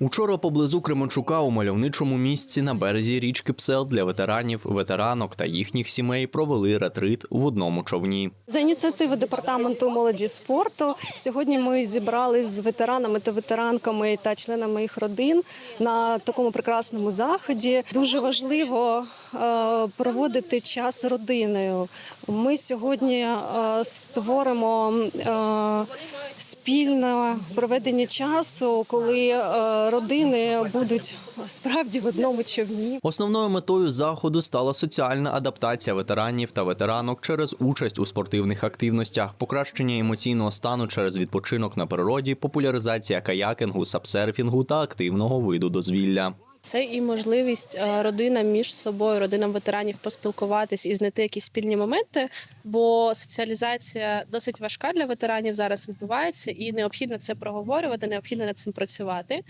Учора поблизу Кременчука у мальовничому місці на березі річки Псел для ветеранів, ветеранок та їхніх сімей провели ретрит в одному човні. За ініціативи департаменту молоді спорту сьогодні ми зібрались з ветеранами та ветеранками та членами їх родин на такому прекрасному заході. Дуже важливо е, проводити час родиною. Ми сьогодні е, створимо е, спільне проведення часу, коли родини будуть справді в одному човні. Основною метою заходу стала соціальна адаптація ветеранів та ветеранок через участь у спортивних активностях, покращення емоційного стану через відпочинок на природі, популяризація каякингу, сапсерфінгу та активного виду дозвілля. Це і можливість е, родинам між собою, родинам ветеранів поспілкуватись і знайти якісь спільні моменти, бо соціалізація досить важка для ветеранів зараз відбувається, і необхідно це проговорювати, необхідно над цим працювати.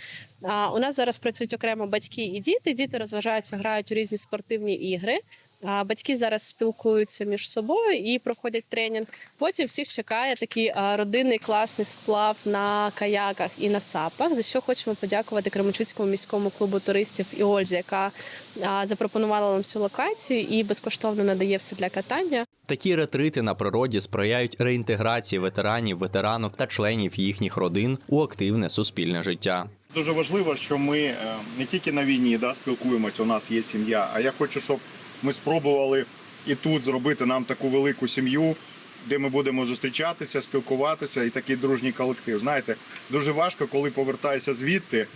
А у нас зараз працюють окремо батьки і діти. Діти розважаються, грають у різні спортивні ігри. А Батьки зараз спілкуються між собою і проходять тренінг. Потім всіх чекає такий родинний класний сплав на каяках і на сапах. За що хочемо подякувати Кременчуцькому міському клубу туристів і Ользі, яка запропонувала нам цю локацію і безкоштовно надає все для катання. Такі ретрити на природі сприяють реінтеграції ветеранів, ветеранок та членів їхніх родин у активне суспільне життя. Дуже важливо, що ми е, не тільки на війні да, спілкуємося, у нас є сім'я, а я хочу, щоб ми спробували і тут зробити нам таку велику сім'ю, де ми будемо зустрічатися, спілкуватися і такий дружній колектив. Знаєте, дуже важко, коли повертаєшся звідти,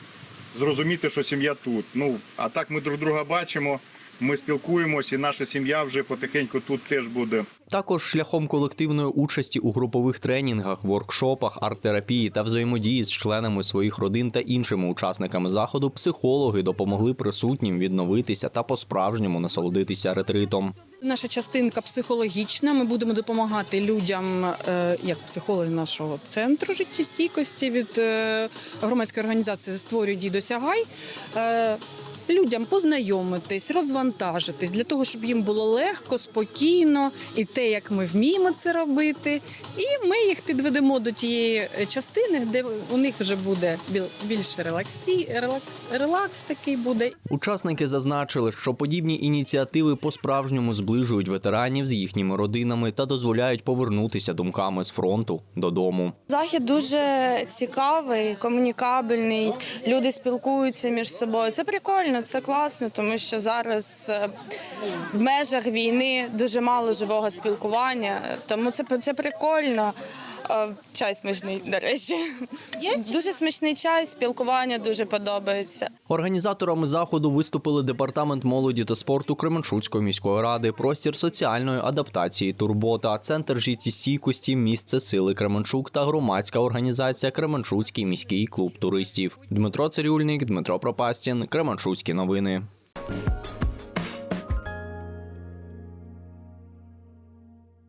зрозуміти, що сім'я тут. Ну, а так ми друг друга бачимо, ми спілкуємося, і наша сім'я вже потихеньку тут теж буде. Також шляхом колективної участі у групових тренінгах, воркшопах, арт-терапії та взаємодії з членами своїх родин та іншими учасниками заходу, психологи допомогли присутнім відновитися та по-справжньому насолодитися ретритом. Наша частинка психологічна. Ми будемо допомагати людям, е, як психологи нашого центру життєстійкості від е, громадської організації «Створюй, дій, досягай. Людям познайомитись, розвантажитись для того, щоб їм було легко, спокійно, і те, як ми вміємо це робити. І ми їх підведемо до тієї е, частини, де у них вже буде біл- більше релаксі, релакс, релакс такий буде, Учасники зазначили, що подібні ініціативи по-справжньому зближують ветеранів з їхніми родинами та дозволяють повернутися думками з фронту додому. Захід дуже цікавий, комунікабельний. Люди спілкуються між собою. Це прикольно, це класно, тому що зараз е, в межах війни дуже мало живого спілкування. Тому це це прикольно. Чай смачний, до речі. Дуже смачний чай, спілкування дуже подобається. Організаторами заходу виступили департамент молоді та спорту Кременчуцької міської ради, простір соціальної адаптації Турбота, центр життєстійкості, місце сили Кременчук та громадська організація Кременчуцький міський клуб туристів. Дмитро Цирюльник, Дмитро Пропастін, Кременчуцькі новини.